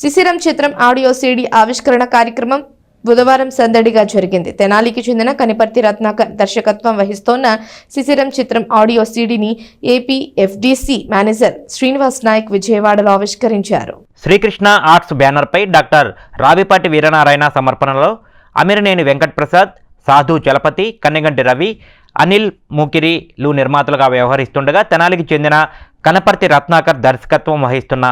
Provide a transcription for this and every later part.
శిశిరం చిత్రం audio CD ఆవిష్కరణ కార్యక్రమం బుధవారం సందడిగా జరిగింది. తెనాలికి చెందిన కనిపర్తి రత్నాకర్ దర్శకత్వం వహిస్తోన్న శిశిరం చిత్రం audio సీడీని AP FDC manager Srinivas Nayak విజయవాడలో ఆవిష్కరించారు. శ్రీకృష్ణ ఆర్ట్స్ బ్యానర్పై డాక్టర్ రావిపాటి వీరనారాయణ సమర్పణలో అమిరనేని వెంకట్ ప్రసాద్ సాధు చలపతి కన్నెగంటి రవి అనిల్ మూకిరిలు నిర్మాతలుగా వ్యవహరిస్తుండగా తెనాలికి చెందిన కనపర్తి రత్నాకర్ దర్శకత్వం వహిస్తున్న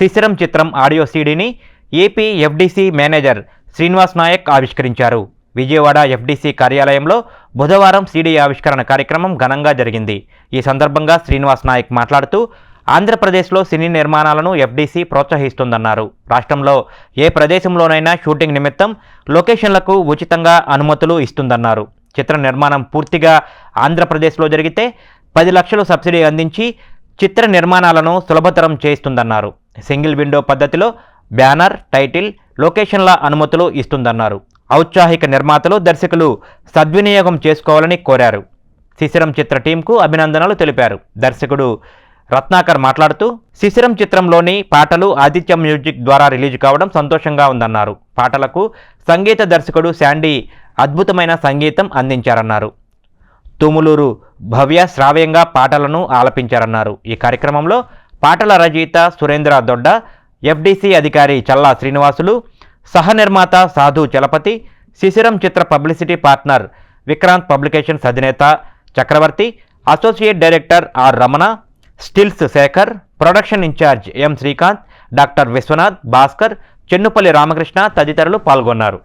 శిశిరం చిత్రం audio సీడీని AP FDC manager Srinivas Nayak ఆవిష్కరించారు. విజయవాడ ఎఫ్డీసీ కార్యాలయంలో బుధవారం సీడీ ఆవిష్కరణ కార్యక్రమం ఘనంగా జరిగింది. ఈ సందర్భంగా శ్రీనివాస్ నాయక్ మాట్లాడుతూ ఆంధ్రప్రదేశ్లో సినీ నిర్మాణాలను ఎఫ్డీసీ ప్రోత్సహిస్తుందన్నారు. రాష్ట్రంలో ఏ ప్రదేశంలోనైనా షూటింగ్ నిమిత్తం లొకేషన్లకు ఉచితంగా అనుమతులు ఇస్తుందన్నారు. చిత్ర నిర్మాణం పూర్తిగా ఆంధ్రప్రదేశ్లో జరిగితే పది లక్షలు సబ్సిడీ అందించి చిత్ర నిర్మాణాలను సులభతరం చేస్తుందన్నారు సింగిల్ విండో పద్ధతిలో బ్యానర్ టైటిల్ లొకేషన్ల అనుమతులు ఇస్తుందన్నారు. ఔత్సాహిక నిర్మాతలు దర్శకులు సద్వినియోగం చేసుకోవాలని కోరారు. శిశిరం చిత్ర టీంకు అభినందనలు తెలిపారు. దర్శకుడు రత్నాకర్ మాట్లాడుతూ శిశిరం చిత్రంలోని పాటలు ఆదిత్య మ్యూజిక్ ద్వారా రిలీజ్ కావడం సంతోషంగా ఉందన్నారు. పాటలకు సంగీత దర్శకుడు శాండీ అద్భుతమైన సంగీతం అందించారన్నారు. తుములూరు భవ్య శ్రావ్యంగా పాటలను ఆలపించారన్నారు. ఈ కార్యక్రమంలో పాటల రచయిత సురేంద్ర దొడ్డ ఎఫ్డీసీ అధికారి చల్లా శ్రీనివాసులు సహనిర్మాత సాధు చలపతి శిశిరం చిత్ర పబ్లిసిటీ పార్ట్నర్ విక్రాంత్ పబ్లికేషన్స్ అధినేత Chakravarthi associate director R Ramana stills Sekhar production in charge M Srikanth doctor Viswanath Bhaskar Chennupalli Ramakrishna తదితరులు పాల్గొన్నారు.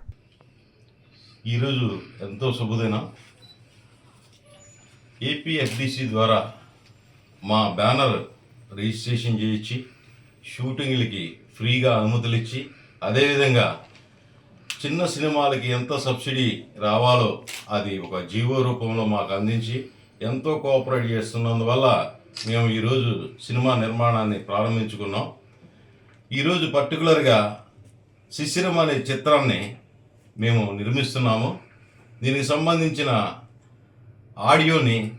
ఈరోజు ఎంతో శుభదినం. ఏపీఎఫ్డిసి ద్వారా మా బ్యానర్ రిజిస్ట్రేషన్ చేయించి షూటింగ్లకి ఫ్రీగా అనుమతులు ఇచ్చి అదేవిధంగా చిన్న సినిమాలకి ఎంత సబ్సిడీ రావాలో అది ఒక జీవో రూపంలో మాకు అందించి ఎంతో కోఆపరేట్ చేస్తున్నందువల్ల మేము ఈరోజు సినిమా నిర్మాణాన్ని ప్రారంభించుకున్నాం. ఈరోజు పర్టికులర్గా శిశిరం అనే చిత్రాన్ని మేము నిర్మిస్తున్నాము. దీనికి సంబంధించిన ఆడియోని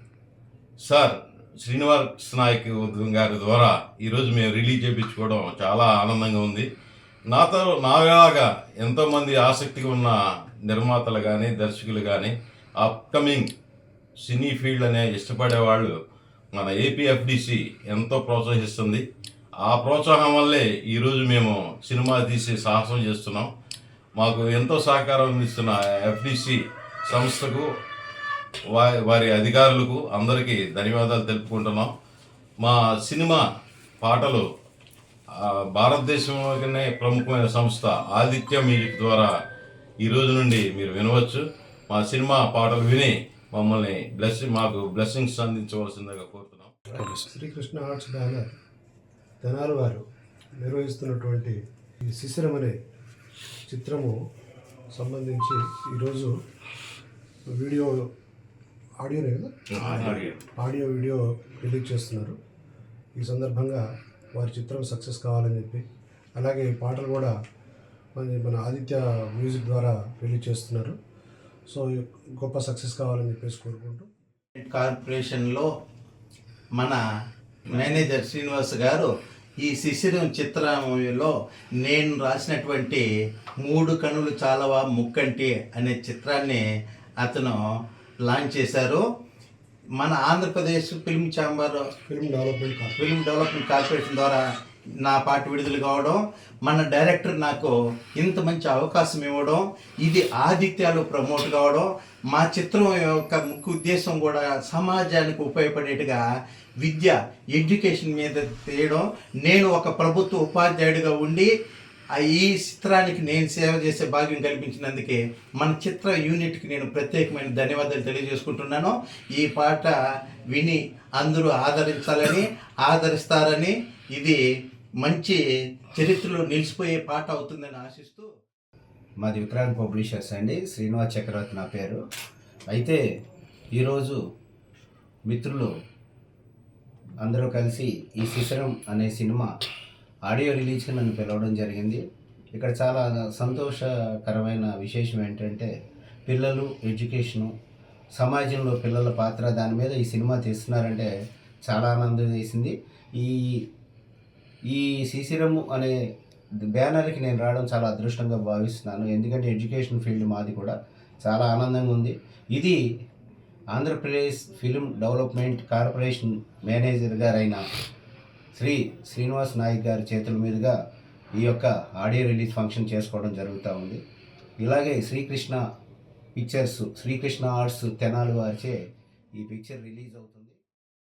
సార్ శ్రీనివాస్ నాయక్ గారి ద్వారా ఈరోజు మేము రిలీజ్ చేయించుకోవడం చాలా ఆనందంగా ఉంది. నాతో నాలాగా ఎంతోమంది ఆసక్తిగా ఉన్న నిర్మాతలు కానీ దర్శకులు కానీ అప్కమింగ్ సినీ ఫీల్డ్ అనే ఇష్టపడే వాళ్ళు మన ఏపీఎఫ్డిసి ఎంతో ప్రోత్సహిస్తుంది. ఆ ప్రోత్సాహం వల్లే ఈరోజు మేము సినిమా తీసి సాహసం చేస్తున్నాం. మాకు ఎంతో సహకారం అందిస్తున్న ఎఫ్డిసి సంస్థకు వారి అధికారులకు అందరికీ ధన్యవాదాలు తెలుపుకుంటున్నాం. మా సినిమా పాటలు భారతదేశంలోనే ప్రముఖమైన సంస్థ ఆదిత్య మ్యూజిక్ ద్వారా ఈ రోజు నుండి మీరు వినవచ్చు. మా సినిమా పాటలు విని మమ్మల్ని బ్లెస్ మాకు బ్లెస్సింగ్స్ అందించవలసిందిగా కోరుతున్నాం. శ్రీకృష్ణ ఆర్ట్స్ బ్యానర్ తెనాలి వారు నిర్వహిస్తున్నటువంటి ఈ శిశిరం అనే చిత్రము సంబంధించి ఈరోజు వీడియో ఆడియోనే కదా ఆడియో. వీడియో రిలీజ్ చేస్తున్నారు. ఈ సందర్భంగా వారి చిత్రం సక్సెస్ కావాలని చెప్పి అలాగే ఈ పాటలు కూడా మన మన ఆదిత్య మ్యూజిక్ ద్వారా రిలీజ్ చేస్తున్నారు. సో గొప్ప సక్సెస్ కావాలని చెప్పేసి కోరుకుంటూ. కార్పొరేషన్లో మన మేనేజర్ శ్రీనివాస్ గారు ఈ శిశిరం చిత్రంలో నేను రాసినటువంటి మూడు కనులు చాలవా ముక్కంటి అనే చిత్రాన్ని అతను లాంచ్ చేశారు. మన Andhra Pradesh film chamber film development film development corporation ద్వారా నా పాట విడుదల కావడం మన డైరెక్టర్ నాకు ఇంత మంచి అవకాశం ఇవ్వడం ఇది ఆదిత్యాలు ప్రమోట్ కావడం మా చిత్రం యొక్క ముఖ్య ఉద్దేశం కూడా సమాజానికి ఉపయోగపడేట్టుగా విద్య ఎడ్యుకేషన్ మీద తీయడం నేను ఒక ప్రభుత్వ ఉపాధ్యాయుడిగా ఉండి ఈ చిత్రానికి నేను సేవ చేసే భాగ్యం కల్పించినందుకే మన చిత్ర యూనిట్కి నేను ప్రత్యేకమైన ధన్యవాదాలు తెలియజేసుకుంటున్నాను. ఈ పాట విని అందరూ ఆదరించాలని ఆదరిస్తారని ఇది మంచి చరిత్రలో నిలిచిపోయే పాట అవుతుందని ఆశిస్తూ మాది విక్రాంత్ పబ్లిషర్స్ అండి. శ్రీనివాస్ చక్రవర్తి నా పేరు. అయితే ఈరోజు మిత్రులు అందరూ కలిసి ఈ శిశరం అనే సినిమా ఆడియో రిలీజ్కి నన్ను పిలవడం జరిగింది. ఇక్కడ చాలా సంతోషకరమైన విశేషం ఏంటంటే పిల్లలు ఎడ్యుకేషను సమాజంలో పిల్లల పాత్ర దాని మీద ఈ సినిమా తీస్తున్నారంటే చాలా ఆనందం వేసింది. ఈ ఈ శిశిరము అనే బ్యానర్కి నేను రావడం చాలా అదృష్టంగా భావిస్తున్నాను. ఎందుకంటే ఎడ్యుకేషన్ ఫీల్డ్ మాది కూడా చాలా ఆనందంగా ఉంది. ఇది Andhra Pradesh film development corporation manager గారైన శ్రీ శ్రీనివాస్ నాయక్ గారి చేతుల మీదుగా ఈ యొక్క ఆడియో రిలీజ్ ఫంక్షన్ చేసుకోవడం జరుగుతూ ఉంది. ఇలాగే శ్రీకృష్ణ పిక్చర్స్ శ్రీకృష్ణ ఆర్ట్స్ తెనాలి వారిచే ఈ పిక్చర్ రిలీజ్ అవుతుంది.